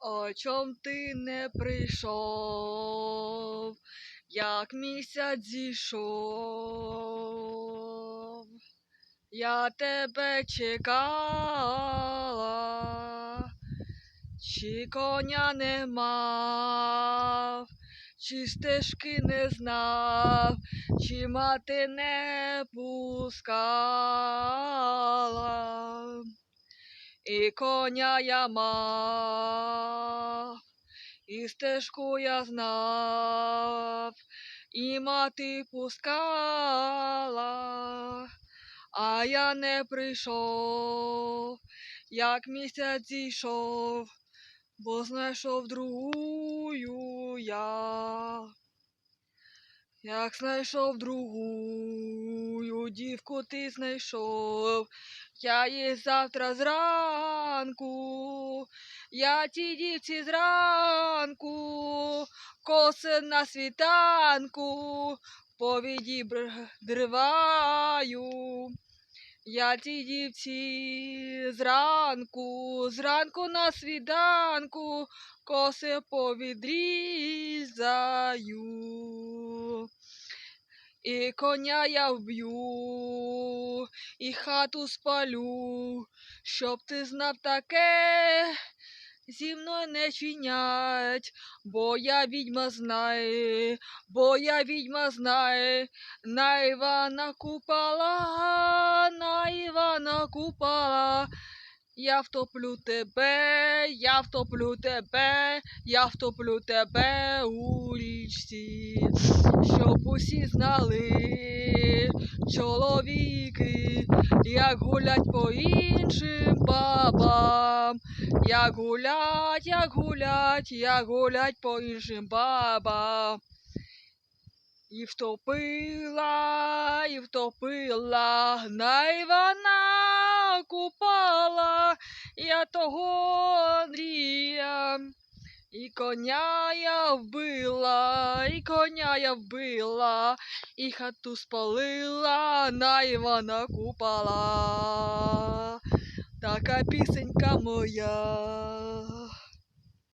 О чом ти не прийшов, як місяць зійшов, я тебе чекала, чи коня не мав, чи стежки не знав, чи мати не пускала. І коня я мав, і стежку я знав, і мати пускала, а я не прийшов, як місяць зійшов, бо знайшов другую я. Як знайшов другую дівку ти знайшов, я їй завтра зранку, я тій дівці зранку, коси на світанку, повіді дриваю. Я тій дівці зранку, зранку на свіданку, коси повідрізаю. І коня я вб'ю, і хату спалю, щоб ти знав таке, зі мною не чинять, бо я відьма знає, бо я відьма знає, на Івана купала, на Івана купала. Я втоплю тебе, я втоплю тебе, я втоплю тебе у річці, щоб усі знали чоловіки, як гулять по іншим бабам, як гулять, як гулять, як гулять по іншим бабам. І втопила, і втопила, на Івана купала, я того Андрія. І коня я вбила, і коня я вбила, і хату спалила, на Івана купала. Така пісенька моя.